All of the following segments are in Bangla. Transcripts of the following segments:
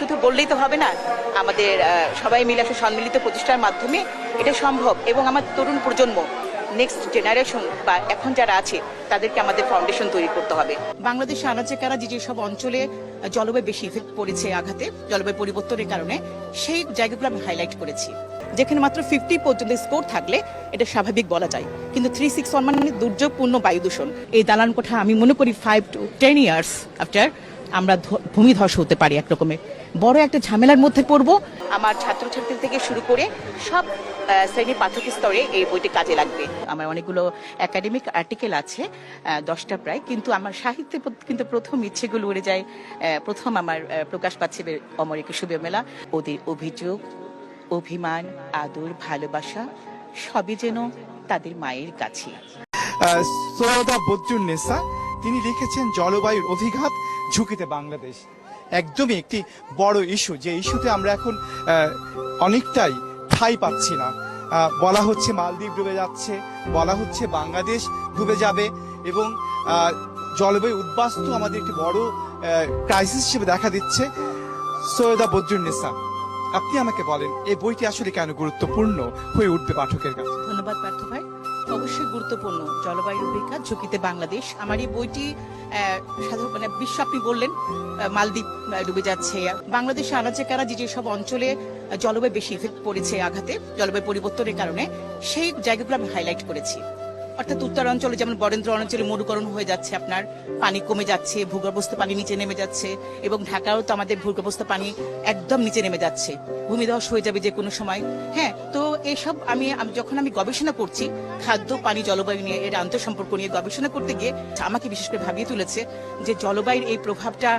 শুধু বললেই তো হবে না, আমাদের সবাই মিলে একটা সম্মিলিত প্রচেষ্টার মাধ্যমে এটা সম্ভব এবং আমার তরুণ প্রজন্ম নেক্সট জেনারেশন বা এখন যারা আছে, তাদেরকে আমাদের ফাউন্ডেশন তৈরি করতে হবে। বাংলাদেশে আনাচে কারা যে যেসব অঞ্চলে জলবায়ু বেশি ইফেক্ট পড়েছে আঘাতে, জলবায়ু পরিবর্তনের কারণে, সেই জায়গাগুলো আমি হাইলাইট করেছি। যেখানে মাত্র ফিফটি পর্যন্ত স্কোর থাকলে, এটা স্বাভাবিক বলা যায়। কিন্তু থ্রি সিক্স ওয়ান মানে দুর্যোগপূর্ণ বায়ু দূষণ। এই দালান কোঠা আমি মনে করি five to ten years after আমরা ভূমিধস হতে পারি এক রকমের বড় একটা ঝামেলার মধ্যে পড়ব। আমার ছাত্রছাত্রী থেকে শুরু করে সব শ্রেণি পাঠক স্তরে এই বইটি কাজে লাগবে। আমার অনেকগুলো একাডেমিক আর্টিকেল আছে দশটা প্রায়, কিন্তু আমার সাহিত্যে কিন্তু প্রথম ইচ্ছেগুলো উড়ে যায় প্রথম আমার প্রকাশ পাচ্ছে অমর একুশে মেলা। ওদের অভিযোগ, অভিমান, আদর, ভালোবাসা, সবই যেন তাদের মায়ের কাছে। সৈয়দা বদরুন্নেসা তিনি লিখেছেন জলবায়ুর অভিঘাত ঝুঁকিতে বাংলাদেশ। একদমই একটি বড় ইস্যু, যে ইস্যুতে আমরা এখন অনেকটাই ঠাই পাচ্ছি না। বলা হচ্ছে মালদ্বীপ ডুবে যাচ্ছে, বলা হচ্ছে বাংলাদেশ ডুবে যাবে এবং জলবায়ু উদ্বাস্তু আমাদের একটি বড় ক্রাইসিস হিসেবে দেখা দিচ্ছে। সৈয়দা বদরুন্নেসা আপনি আমাকে বলেন, এই বইটি আসলে কেন গুরুত্বপূর্ণ হয়ে উঠবে পাঠকের কাছে? ধন্যবাদ পার্থ ভাই। অবশ্যই গুরুত্বপূর্ণ। জলবায়ু অভিজ্ঞতা ঝুঁকিতে বাংলাদেশ। আমার এই বইটি সাধারণ মানে বিশ্ব আপনি বললেন মালদ্বীপ ডুবে যাচ্ছে। বাংলাদেশে আনাচে কারা যে সব অঞ্চলে জলবায়ু বেশি ইফেক্ট পড়েছে আঘাতে, জলবায়ু পরিবর্তনের কারণে, সেই জায়গাগুলো আমি হাইলাইট করেছি। অর্থাৎ উত্তরাঞ্চলে যেমন বরেন্দ্র অঞ্চলে মরুকরণ হয়ে যাচ্ছে, আপনার পানি কমে যাচ্ছে, ভূগর্ভস্থ পানি নিচে নেমে যাচ্ছে এবং ঢাকাও তো আমাদের ভূগর্ভস্থ পানি একদম নিচে নেমে যাচ্ছে। ভূমিধস হয়ে যাবে যে কোনো সময়। হ্যাঁ তো এসব আমি যখন আমি গবেষণা করছি, খাদ্য, পানি, জলবায়ু নিয়ে, এর আন্তঃসম্পর্ক নিয়ে গবেষণা করতে গিয়ে আমাকে বিশেষ করে ভাবিয়ে তুলেছে যে জলবায়ুর এই প্রভাবটা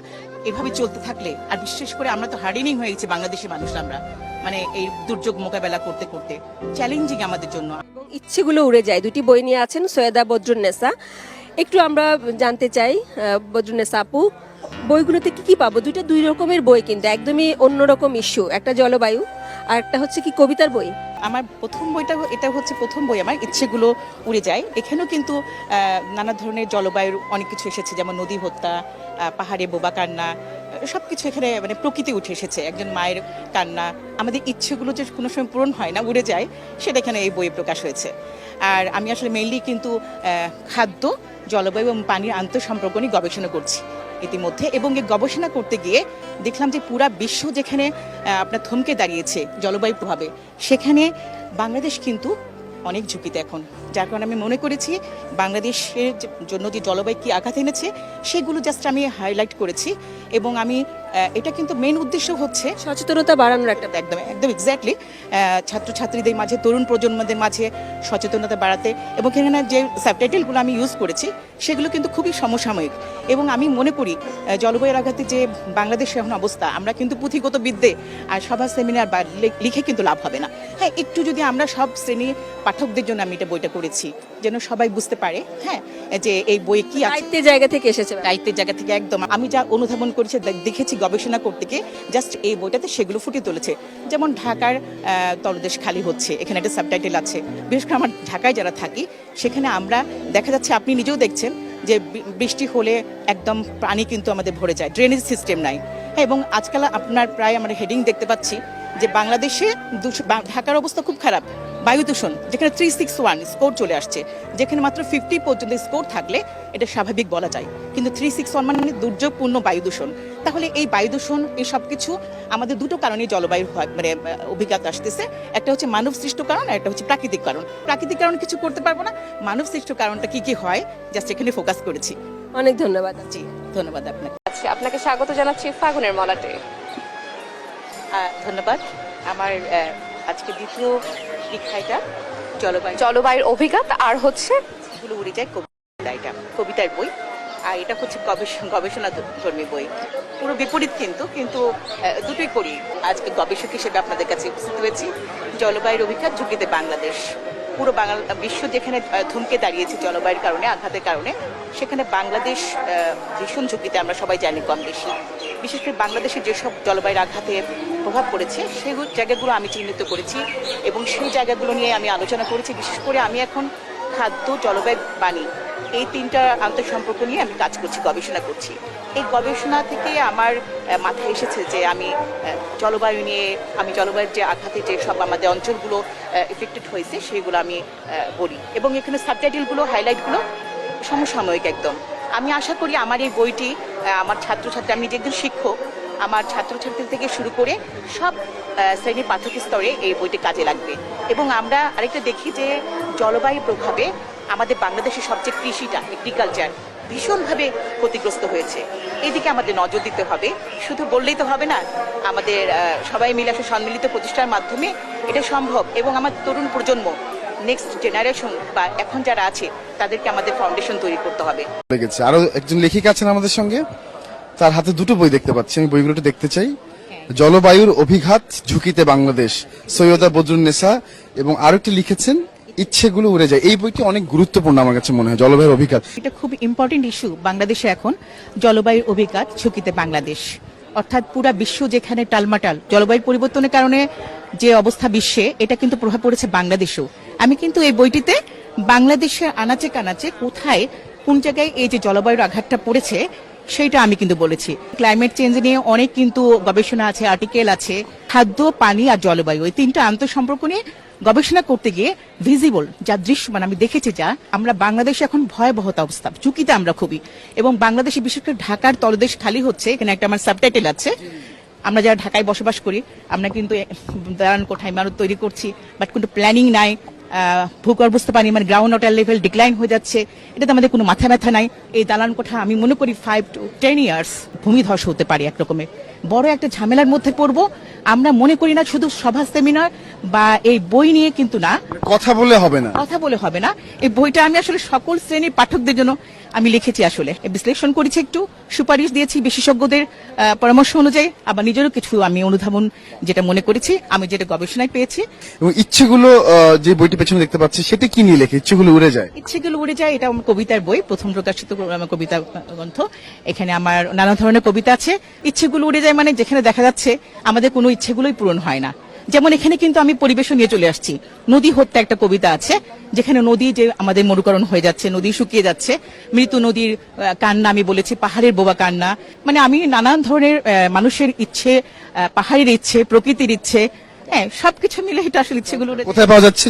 এভাবে চলতে থাকলে, আর বিশেষ করে আমরা তো হার্ডিনিং হয়ে গেছি বাংলাদেশের মানুষ আমরা মানে এই দুর্যোগ মোকাবেলা করতে করতে চ্যালেঞ্জিং আমাদের জন্য। ইচ্ছেগুলো উড়ে যায়। দুটি বই নিয়ে আছেন সৈয়দা বদরুন্নেসা একটু আমরা জানতে চাই বদরুন্নেসা আপু, বইগুলোতে কি কি পাবো? দুইটা দুই রকমের বই কিন্তু, একদমই অন্যরকম ইস্যু একটা জলবায়ু আর একটা হচ্ছে কি কবিতার বই। আমার প্রথম বইটা এটা হচ্ছে প্রথম বই আমার, ইচ্ছেগুলো উড়ে যায়। এখানেও কিন্তু নানা ধরনের জলবায়ুর অনেক কিছু এসেছে, যেমন নদী হত্যা পাহাড়ে বোবা কান্না সব কিছু এখানে মানে প্রকৃতি উঠে এসেছে। একজন মায়ের কান্না, আমাদের ইচ্ছেগুলো যে কোনো সময় পূরণ হয় না, উড়ে যায়, সেটা এখানে এই বইয়ে প্রকাশ হয়েছে। আর আমি আসলে মেইনলি কিন্তু খাদ্য, জলবায়ু এবং পানির আন্তঃসম্পর্ক নিয়ে গবেষণা করছি ইতিমধ্যে এবং এই গবেষণা করতে গিয়ে দেখলাম যে পুরা বিশ্ব যেখানে আপনার থমকে দাঁড়িয়েছে জলবায়ু প্রভাবে, সেখানে বাংলাদেশ কিন্তু অনেক ঝুঁকিতে এখন। যার কারণে আমি মনে করেছি বাংলাদেশের জন্য যে জলবায়ু কি আঘাত এনেছে সেগুলো জাস্ট আমি হাইলাইট করেছি এবং আমি এটা কিন্তু মেন উদ্দেশ্য হচ্ছে সচেতনতা বাড়ানোর একটা একদম একদম এক্স্যাক্টলি ছাত্রছাত্রীদের মাঝে তরুণ প্রজন্মদের মাঝে সচেতনতা বাড়াতে এবং এখানে যে সাবটাইটেলগুলো আমি ইউজ করেছি সেগুলো কিন্তু খুবই সমসাময়িক এবং আমি মনে করি জলবায়ুর আঘাতে যে বাংলাদেশের এখন অবস্থা আমরা কিন্তু পুঁথিগত বিদ্যে আর সভা সেমিনার বা লিখে কিন্তু লাভ হবে না। হ্যাঁ একটু যদি আমরা সব শ্রেণি পাঠকদের জন্য আমি এটা বইটা করেছি যেন সবাই বুঝতে পারে হ্যাঁ যে এই বইয়ে কি দায়িত্বের জায়গা থেকে এসেছে দায়িত্বের জায়গা থেকে একদম। আমি যা অনুধাবন করেছি দেখেছি গবেষণা করতে গিয়ে জাস্ট এই বইটাতে সেগুলো ফুটিয়ে তুলেছে। যেমন ঢাকার তলদেশ খালি হচ্ছে এখানে একটা সাবটাইটেল আছে। বিশেষ করে আমার ঢাকায় যারা থাকি সেখানে আমরা দেখা যাচ্ছে আপনি নিজেও দেখছেন যে বৃষ্টি হলে একদম পানি কিন্তু আমাদের ভরে যায় ড্রেনেজ সিস্টেম নাই। হ্যাঁ, এবং আজকাল আপনার প্রায় আমরা হেডিং দেখতে পাচ্ছি যে বাংলাদেশে ঢাকার অবস্থা খুব খারাপ। বায়ু দূষণ যেখানে থ্রি সিক্স ওয়ান স্কোর চলে আসছে যেখানে মাত্র ফিফটি পর্যন্ত স্কোর থাকলে এটা স্বাভাবিক বলা যায়। কিন্তু থ্রি সিক্স ওয়ান মানে দুর্যোগপূর্ণ বায়ু দূষণ। তাহলে এই বায়ু দূষণ এই সব কিছু আমাদের দুটো কারণে জলবায়ুর হয়- মানে অভিজ্ঞতা আসতেছে। একটা হচ্ছে মানব সৃষ্ট কারণ আর একটা হচ্ছে প্রাকৃতিক কারণ। প্রাকৃতিক কারণ কিছু করতে পারব না। মানব সৃষ্ট কারণটা কি কি হয় জাস্ট এখানে ফোকাস করেছি। অনেক ধন্যবাদ জি ধন্যবাদ আপনাকে। আচ্ছা আপনাকে স্বাগত জানাচ্ছি ফাগুনের মলাটে। আহ, ধন্যবাদ। আমার আজকে দ্বিতীয় দীক্ষাটা জলবায়ু। জলবায়ুর অভিজ্ঞাত আর হচ্ছে গুলো উড়ে যায় কবিতা এটা কবিতার বই। আর এটা হচ্ছে গবেষণা ধর্মী বই। পুরো বিপরীত কিন্তু কিন্তু দুটোই করি আজকে গবেষক হিসেবে আপনাদের কাছে উপস্থিত হয়েছি। জলবায়ুর অভিজ্ঞতা ঝুঁকিতে বাংলাদেশ। পুরো বাংলা, বিশ্ব যেখানে থমকে দাঁড়িয়েছে জলবায়ুর কারণে, আঘাতের কারণে, সেখানে বাংলাদেশ ভীষণ ঝুঁকিতে আমরা সবাই জানি কম বেশি। বিশেষ করে বাংলাদেশে যেসব জলবায়ুর আঘাতে প্রভাব পড়েছে, সেই জায়গাগুলো আমি চিহ্নিত করেছি এবং সেই জায়গাগুলো নিয়ে আমি আলোচনা করেছি। বিশেষ করে আমি এখন খাদ্য জলবায়ু পানি এই তিনটা আন্তঃসম্পর্ক নিয়ে আমি কাজ করছি গবেষণা করছি। এই গবেষণা থেকে আমার মাথায় এসেছে যে আমি জলবায়ু নিয়ে আমি জলবায়ুর যে আঘাতে যে সব আমাদের অঞ্চলগুলো এফেক্টেড হয়েছে সেগুলো আমি বলি। এবং এখানে সাবটাইটেলগুলো হাইলাইটগুলো সমসাময়িক একদম। আমি আশা করি আমার এই বইটি আমার ছাত্রছাত্রী আমি যে একজন শিক্ষক আমার ছাত্রছাত্রী থেকে শুরু করে সব আহ, শ্রেণি পাঠক স্তরে এই বইটি কাজে লাগবে। এবং আমরা আরেকটা দেখি যে জলবায়ু প্রভাবে আমাদের বাংলাদেশের সবচেয়ে কৃষিটা এগ্রিকালচার ভীষণভাবে ক্ষতিগ্রস্ত হয়েছে। এদিকে আমাদের নজর দিতে হবে। শুধু বললেই তো হবে না আমাদের সবাই মিলে একটা সম্মিলিত প্রচেষ্টার মাধ্যমে এটা সম্ভব। এবং আমার তরুণ প্রজন্ম নেক্সট জেনারেশন বা এখন যারা আছে তাদেরকে আমাদের ফাউন্ডেশন তৈরি করতে হবে। লেগেছে। আরও একজন লেখিকা আছেন আমাদের সঙ্গে। তার হাতে দুটো বই দেখতে পাচ্ছি। আমি বইগুলো দেখতে চাই। জলবায়ুর অভিঘাত ঝুঁকিতে বাংলাদেশ সৈয়দা বদরুন্নেসা এবং আরও একটি লিখেছেন ইচ্ছেগুলো উড়ে যায়। এই বইটি অনেক গুরুত্বপূর্ণ আমার কাছে মনে হয়, জলবায়ুর অভিঘাত। এটা খুব ইম্পর্টেন্ট ইস্যু বাংলাদেশে এখন, জলবায়ুর অভিঘাত ঝুঁকিতে বাংলাদেশ। অর্থাৎ পুরা বিশ্ব যেখানে টালমাটাল জলবায়ু পরিবর্তনের কারণে যে অবস্থা বিশ্বে, এটা কিন্তু প্রভাব পড়েছে বাংলাদেশেও। আমি কিন্তু এই বইটিতে বাংলাদেশের আনাচে কানাচে কোথায়, কোন জায়গায় এই যে জলবায়ুর আঘাতটা পড়েছে, সেইটা আমি কিন্তু বলেছি। ক্লাইমেট চেঞ্জ নিয়ে অনেক কিন্তু গবেষণা আছে আর্টিকেল আছে, খাদ্য, পানি আর জলবায়ু, এই তিনটা আন্তঃসম্পর্ক নিয়ে গবেষণা করতে গিয়ে ভিজিবল যা দৃশ্যমান আমি দেখেছি যা, আমরা বাংলাদেশে এখন ভয়াবহতা অবস্থা, ঝুঁকিতে আমরা খুবই। এবং বাংলাদেশে বিশেষ করে ঢাকার তলদেশ খালি হচ্ছে, এখানে একটা আমার সাবটাইটেল আছে। আমরা যারা ঢাকায় বসবাস করি, আমরা কিন্তু দালান কোঠায় ইমারত তৈরি করছি বাট কিন্তু প্ল্যানিং নাই ভূগর্ভস্থ পানি মানে গ্রাউন্ড ওয়াটার লেভেল ডিক্লাইন হয়ে যাচ্ছে, এটাতে আমাদের কোনো মাথা ব্যথা নাই। এই দালান কোঠা আমি মনে করি ফাইভ টু টেন ইয়ার্স ভূমিধস হতে পারে একরকমের। বড় একটা ঝামেলার মধ্যে পড়ব। আমরা মনে করি না শুধু সভা সেমিনার বা এই বই নিয়ে কিন্তু না। কথা বলে হবে না। কথা বলে হবে না। এই বইটা আমি আসলে সকল শ্রেণির পাঠকদের জন্য আমি লিখেছি আসলে। বিশ্লেষণ করেছি একটু সুপারিশ দিয়েছি বিশেষজ্ঞদের পরামর্শ অনুযায়ী। আবার নিজেরও কিছু আমি অনুধাবন যেটা মনে করেছি আমি যেটা গবেষণায় পেয়েছি। এবং ইচ্ছেগুলো যে বইটি পেছনে দেখতে পাচ্ছি সেটা কি নিয়ে লেখে? ইচ্ছেগুলো উড়ে যায়। ইচ্ছেগুলো উড়ে যায় এটা আমার কবিতার বই প্রথম প্রকাশিত আমার কবিতা গ্রন্থ। এখানে আমার নানা ধরনের কবিতা আছে। ইচ্ছেগুলো উড়ে যায় মানে যেখানে দেখা যাচ্ছে আমাদের কোনো ইচ্ছেগুলোই পূরণ হয় না। যেমন এখানে কিন্তু আমি পরিবেশন নিয়ে চলে আসছি। নদী হত্যা একটা কবিতা আছে যেখানে নদী যে আমাদের মরুকরণ হয়ে যাচ্ছে নদী শুকিয়ে যাচ্ছে মৃত নদীর কান্না আমি বলেছি পাহাড়ের বোবা কান্না। মানে আমি নানান ধরনের মানুষের ইচ্ছে পাহাড়ের ইচ্ছে প্রকৃতির ইচ্ছে হ্যাঁ সবকিছু মিলে এটা আসলে ইচ্ছেগুলো। কোথায় পাওয়া যাচ্ছে?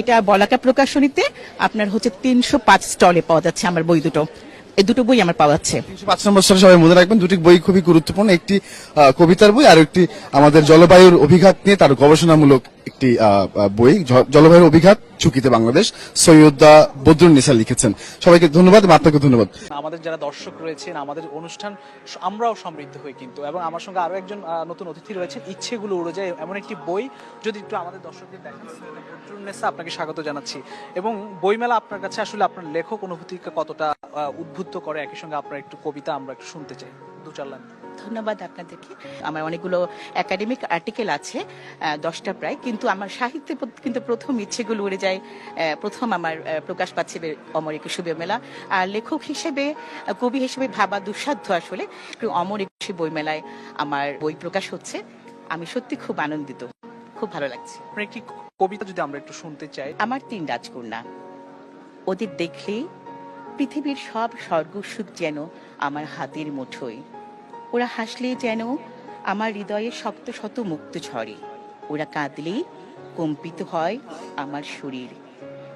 এটা বলাকা প্রকাশনীতে আপনার হচ্ছে তিনশো পাঁচ স্টলে পাওয়া যাচ্ছে আমার বই দুটো। এই দুটো বই আমার পাওয়া যাচ্ছে। পাঁচ নম্বর সালে সবাই মনে রাখবেন, দুটি বই খুবই গুরুত্বপূর্ণ, একটি কবিতার বই আর একটি আমাদের জলবায়ুর অভিঘাত নিয়ে তার গবেষণামূলক একটি বই জলবায়ুর অভিঘাত, ঝুঁকিতে বাংলাদেশ, সৈয়দা বদরুন নিসা লিখেছেন। সবাইকে ধন্যবাদ আপনাকে ধন্যবাদ। আমাদের যারা দর্শক রয়েছেন, আমাদের অনুষ্ঠান আমরাও সমৃদ্ধ হই কিন্তু, এবং আমার সঙ্গে আরও একজন নতুন অতিথি রয়েছেন, ইচ্ছেগুলো উড়ে যায়, এমন একটি বই, যদি একটু আমাদের দর্শকদের দেখেন। বদরুন্নেসা আপনাকে স্বাগত জানাচ্ছি। এবং বইমেলা আপনার কাছে আসলে আপনার লেখক অনুভূতিকে কতটা উদ্বুদ্ধ করে, একই সঙ্গে আপনার একটু কবিতা আমরা একটু শুনতে চাই। দু চার লাইন। ধন্যবাদ আপনাদেরকে। আমার অনেকগুলো একাডেমিক আর্টিকেল আছে দশটা প্রায় কিন্তু আমার সাহিত্যে কিন্তু প্রথম ইচ্ছেগুলো উড়ে যায় প্রথম আমার প্রকাশ পাচ্ছে অমর একুশে বইমেলা। আর লেখক হিসেবে কবি হিসেবে ভাবা দুঃসাধ্য আসলে অমর একুশে বইমেলায় আমার বই প্রকাশ হচ্ছে। আমি সত্যি খুব আনন্দিত খুব ভালো লাগছে। একটি কবিতা যদি আমরা একটু শুনতে চাই। আমার তিন রাজকন্যা ওদের দেখলেই পৃথিবীর সব স্বর্গসুখ যেন আমার হাতের মুঠোয়। ওরা হাসলে যেন আমার হৃদয়ে শক্ত শত মুক্ত ঝরে। ওরা কাঁদলেই কম্পিত হয় আমার শরীর।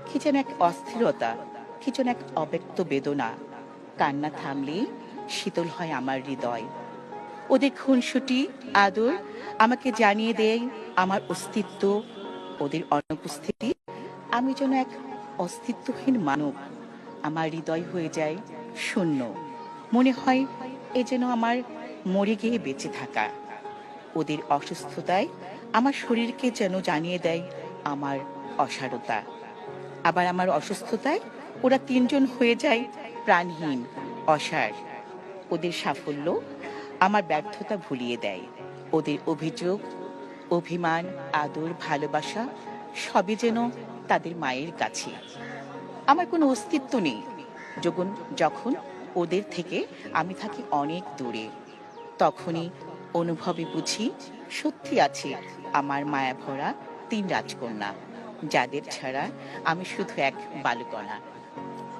কি যেন এক অস্থিরতা, কি যেন এক অব্যক্ত বেদনা। কান্না থামলেই শীতল হয় আমার হৃদয়। ওদের খুনসুটি আদর আমাকে জানিয়ে দেয় আমার অস্তিত্ব। ওদের অনুপস্থিতি, আমি যেন এক অস্তিত্বহীন মানব। আমার হৃদয় হয়ে যায় শূন্য। মনে হয় এ যেন আমার মরে গিয়ে বেঁচে থাকা। ওদের অসুস্থতায় আমার শরীরকে যেন জানিয়ে দেয় আমার অসারতা। আবার আমার অসুস্থতায় ওরা তিনজন হয়ে যায় প্রাণহীন, অসার। ওদের সাফল্য আমার ব্যর্থতা ভুলিয়ে দেয়। ওদের অভিযোগ, অভিমান, আদর, ভালোবাসা সবই যেন তাদের মায়ের কাছে। আমার কোনো অস্তিত্ব নেই। যখন যখন ওদের থেকে আমি থাকি অনেক দূরে। তখনই অনুভবে বুঝি সত্যি আছে, আমার মায়া ভরা তিন রাজকন্যা, যাদের ছাড়া আমি শুধু এক বালকণা।